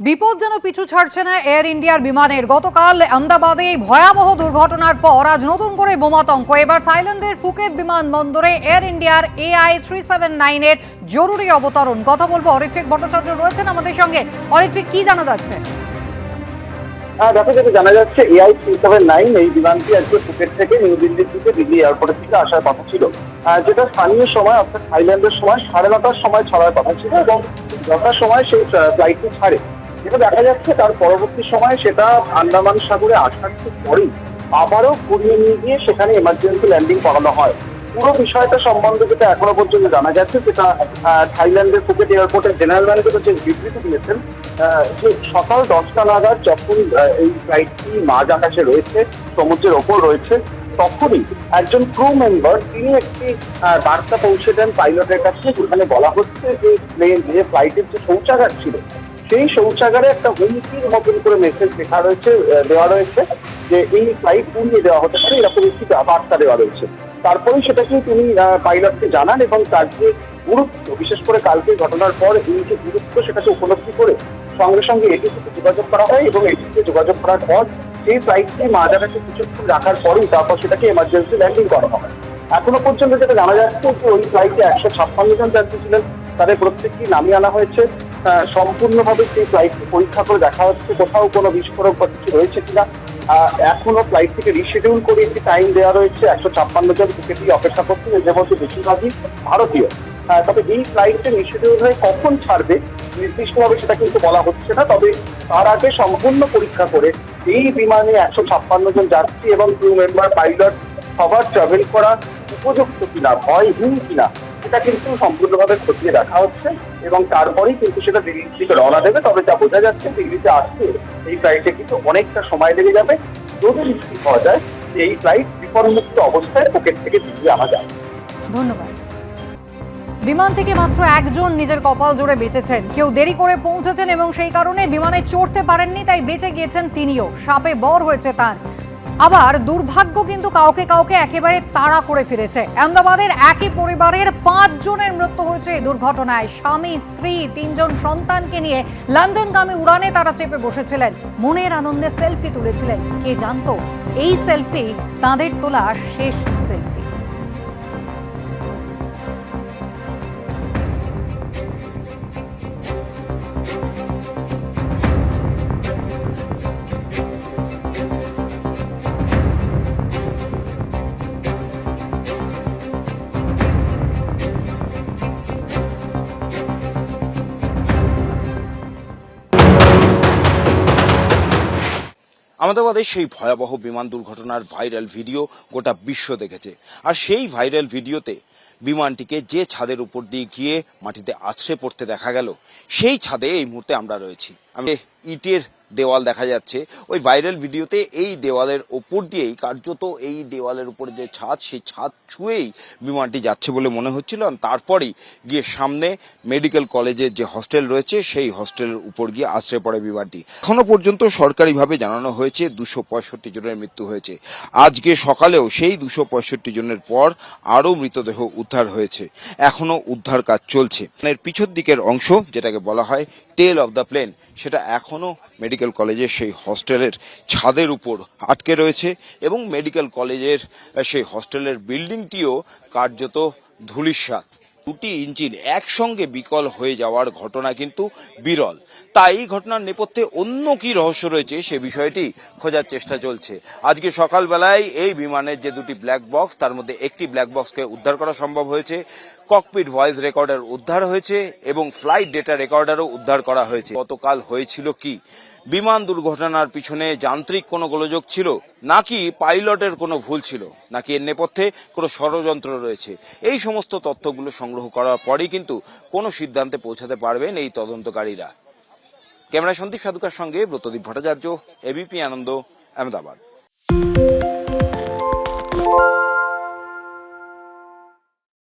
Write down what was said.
বিপদ যেন পিছু ছাড়ছে না এয়ার ইন্ডিয়ার বিমানের। গতকাল আহমেদাবাদে এই ভয়াবহ দুর্ঘটনার পর আজ নতুন করে বোমাতঙ্ক এবার থাইল্যান্ডের ফুকেট বিমানবন্দরে এয়ার ইন্ডিয়ার এআই থ্রি সেভেন নাইনের জরুরি অবতরণ। কথা বলব অরিত্রিক ভট্টাচার্য রয়েছেন আমাদের সঙ্গে। অরিত্রিক, কি জানা যাচ্ছে? হ্যাঁ দেখো, যেটা জানা যাচ্ছে এআই থ্রি সেভেন নাইন এই বিমানটি আজকে ফুকেট থেকে নিউ দিল্লির দিকে দিল্লি এয়ারপোর্টের দিকে আসার কথা ছিল। যেটা স্থানীয় সময়, অর্থাৎ থাইল্যান্ডের সময়, সাড়ে নটার সময় ছাড়ার কথা ছিল এবং দশটার সময় সেই ফ্লাইটটি ছাড়ে। যেটা দেখা যাচ্ছে তার পরবর্তী সময় সেটা আন্দামান সাগরে আসার ঠিক পরেই আবারও ঘুরিয়ে নিয়ে গিয়ে সেখানে এমার্জেন্সি ল্যান্ডিং করানো হয়। পুরো বিষয়টা সম্বন্ধে যেটা এখনও পর্যন্ত জানা যাচ্ছে, সেটা থাইল্যান্ডের ফুকেট এয়ারপোর্টের জেনারেল ম্যানেজার যে বিবৃতি দিয়েছেন যে সকাল দশটা নাগাদ যখন এই ফ্লাইটটি মাঝ আকাশে রয়েছে, সমুদ্রের ওপর রয়েছে, তখনই একজন ক্রু মেম্বার তিনি একটি বার্তা পৌঁছে দেন পাইলটের কাছে, যেখানে বলা হচ্ছে যে প্লেন যে ফ্লাইটের যে শৌচাগার ছিল সেই শৌচাগারে একটা হুমকির মতন করে মেসেজ লেখা রয়েছে দেওয়া রয়েছে, যে এই ফ্লাইট পুড়িয়ে দেওয়া হতে পারে, এরকম একটি বার্তা দেওয়া রয়েছে। তারপরেই সেটাকে তিনি পাইলটকে জানান এবং তার যে গুরুত্ব, বিশেষ করে কালকে ঘটনার পর এই যে গুরুত্ব সেটাকে উপলব্ধি করে সঙ্গে সঙ্গে এটিসিতে যোগাযোগ করা হয় এবং এটিসিতে যোগাযোগ করার পর সেই ফ্লাইটটি মাঝাকাছে কিছুক্ষণ রাখার পরেই তারপর সেটাকে এমার্জেন্সি ল্যান্ডিং করা হয়। এখনও পর্যন্ত যেটা জানা যাচ্ছে যে ওই ফ্লাইটে একশো ছাপ্পান্ন জন যাত্রী ছিলেন, তাদের প্রত্যেকটি নামিয়ে আনা হয়েছে। সম্পূর্ণভাবে সেই ফ্লাইটটি পরীক্ষা করে দেখা হচ্ছে? কোথাও কোনো বিস্ফোরক বা কিছু রয়েছে কিনা? এখনও ফ্লাইট থেকে রিশিডিউল করে একটি টাইম দেওয়া রয়েছে একশো ছাপ্পান্ন জন টিকিটই অপেক্ষা করছেন এদের মধ্যে বেশিরভাগই ভারতীয়। তবে এই ফ্লাইটটি রিশিডিউল হয়ে কখন ছাড়বে নির্দিষ্টভাবে সেটা কিন্তু বলা হচ্ছে না, তবে তার আগে সম্পূর্ণ পরীক্ষা করে এই বিমানে একশো ছাপ্পান্ন জন যাত্রী এবং ক্রু মেম্বার পাইলট সবার ট্রাভেল করা উপযুক্ত কিনা, ভয়হীন কিনা সেটা কিন্তু সম্পূর্ণভাবে খতিয়ে দেখা হচ্ছে এবং তারপরেই কিন্তু সেটা দিল্লির দিকে রওনা দেবে, তবে যা বোঝা যাচ্ছে দিল্লিতে আসতে এই ফ্লাইটে কিন্তু অনেকটা সময় লেগে যাবে। যদি নিশ্চিত হওয়া যায় যে এই ফ্লাইট বিপদমুক্ত অবস্থায় পকেট থেকে দিল্লি আনা যায় ধন্যবাদ। বিমান থেকে মাত্র একজন নিজের কপাল জোরে বেঁচেছেন। কেউ দেরি করে পৌঁছেছেন এবং সেই কারণে বিমানে চড়তে পারেননি, তাই বেঁচে গিয়েছেন তিনিও। সাপে বর হয়েছে তার। আবার দুর্ভাগ্য কিন্তু কাউকে কাউকে একেবারে তাড়া করে ফিরেছে আহমেদাবাদের একই পরিবারের পাঁচজনের মৃত্যু হয়েছে এই দুর্ঘটনায়। স্বামী, স্ত্রী, তিনজন সন্তানকে নিয়ে লন্ডনগামী উড়ানে তারা চেপে বসেছিলেন। মনের আনন্দে সেলফি তুলেছিলেন। কে জানতো? এই সেলফি তাদের তোলা শেষ আমাদের সেই ভয়াবহ বিমান দুর্ঘটনার ভাইরাল ভিডিও গোটা বিশ্ব দেখেছে। আর সেই ভাইরাল ভিডিওতে বিমানটিকে যে ছাদের উপর দিয়ে গিয়ে মাটিতে আছড়ে পড়তে দেখা গেল, সেই ছাদে এই মুহূর্তে আমরা রয়েছি। আমি ইটের দেওয়াল দেখা যাচ্ছে। ওই ভাইরাল ভিডিওতে এই দেওয়ালের ওপর দিয়েই, কার্যত এই দেওয়ালের উপর যে ছাদ, সেই ছাদ ছুঁয়েই বিমানটি যাচ্ছে বলে মনে হচ্ছিল। তারপরেই গিয়ে সামনে মেডিকেল কলেজের যে হস্টেল রয়েছে, সেই হস্টেলের উপর গিয়ে আশ্রয় পড়ে বিমানটি। এখনও পর্যন্ত সরকারিভাবে জানানো হয়েছে, দুশো পঁয়ষট্টি জনের মৃত্যু হয়েছে। আজকে সকালেও সেই দুশো পঁয়ষট্টি জনের পর আরও মৃতদেহ উদ্ধার হয়েছে। এখনও উদ্ধার কাজ চলছে। এর পিছন দিকের অংশ, যেটাকে বলা হয় টেল অফ দ্য প্লেন সেটা এখনও মেডিকেল কলেজের সেই হস্টেলের ছাদের উপর আটকে রয়েছে এবং মেডিকেল কলেজের সেই হস্টেলের বিল্ডিংটিও কার্যত ধূলিসাৎ। দুটি ইঞ্জিন একসঙ্গে বিকল হয়ে যাওয়ার ঘটনা কিন্তু বিরল। তাই এই ঘটনার নেপথ্যে অন্য কি রহস্য রয়েছে সে বিষয়টি খোঁজার চেষ্টা চলছে। আজকে সকালবেলায় এই বিমানের যে দুটি ব্ল্যাক বক্স তার মধ্যে একটি ব্ল্যাক বক্সকে উদ্ধার করা সম্ভব হয়েছে। ককপিট ভয়েস রেকর্ডার উদ্ধার হয়েছে এবং ফ্লাইট ডেটা রেকর্ডারও উদ্ধার করা হয়েছে। গতকাল হয়েছিল কি? বিমান দুর্ঘটনার পিছনে যান্ত্রিক কোনো গোলযোগ ছিল, নাকি পাইলটের কোনো ভুল ছিল, নাকি এর নেপথ্যে কোনো ষড়যন্ত্র রয়েছে? এই সমস্ত তথ্যগুলো সংগ্রহ করার পরেই কিন্তু কোনো সিদ্ধান্তে পৌঁছাতে পারবেন এই তদন্তকারীরা। ক্যামেরা সন্দীপ সাধুকার সঙ্গে ব্রতদীপ ভট্টাচার্য এবিপি আনন্দ, আহমেদাবাদ।